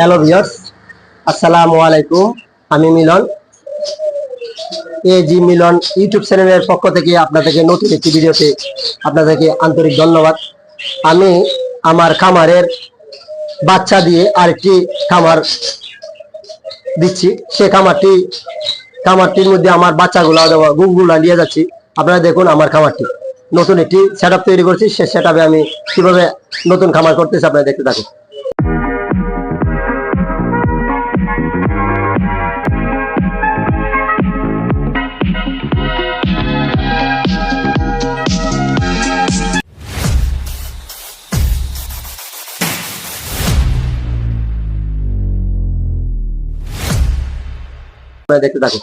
Hello viewers আসসালামু আলাইকুম আমি মিলন। এ জি মিলন ইউটিউব চ্যানেলের পক্ষ থেকে আপনাদেরকে নতুন একটি ভিডিওতে আপনাদেরকে আন্তরিক ধন্যবাদ। আমি আমার খামারের বাচ্চা দিয়ে আরেকটি খামার দিচ্ছি। সে খামারটি, খামারটির মধ্যে আমার বাচ্চাগুলা দেওয়া গুগুলা নিয়ে যাচ্ছি। আপনারা দেখুন আমার খামারটি। নতুন একটি সেট তৈরি করছি। সে সেট আমি কীভাবে নতুন খামার করতেছি আপনারা দেখতে থাকুন। দেখতে থাকুন।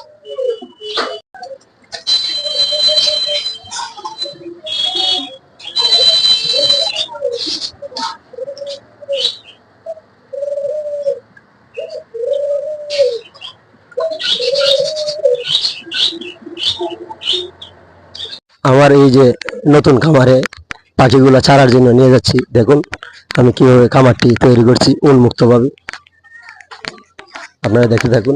আমার এই যে নতুন খামারে পাখিগুলো ছাড়ার জন্য নিয়ে যাচ্ছি, দেখুন আমি কীভাবে খামারটি তৈরি করছি উন্মুক্তভাবে। আপনারা দেখতে থাকুন।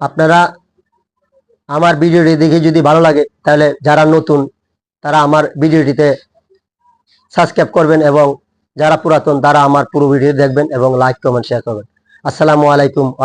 আপনারা আমার ভিডিওটি দেখে যদি ভালো লাগে, তাহলে যারা নতুন, তারা আমার ভিডিওটিতে সাবস্ক্রাইব করবেন এবং যারা পুরাতন, তারা আমার পুরো ভিডিও দেখবেন এবং লাইক কমেন্ট শেয়ার করবেন। আসসালামু আলাইকুম আ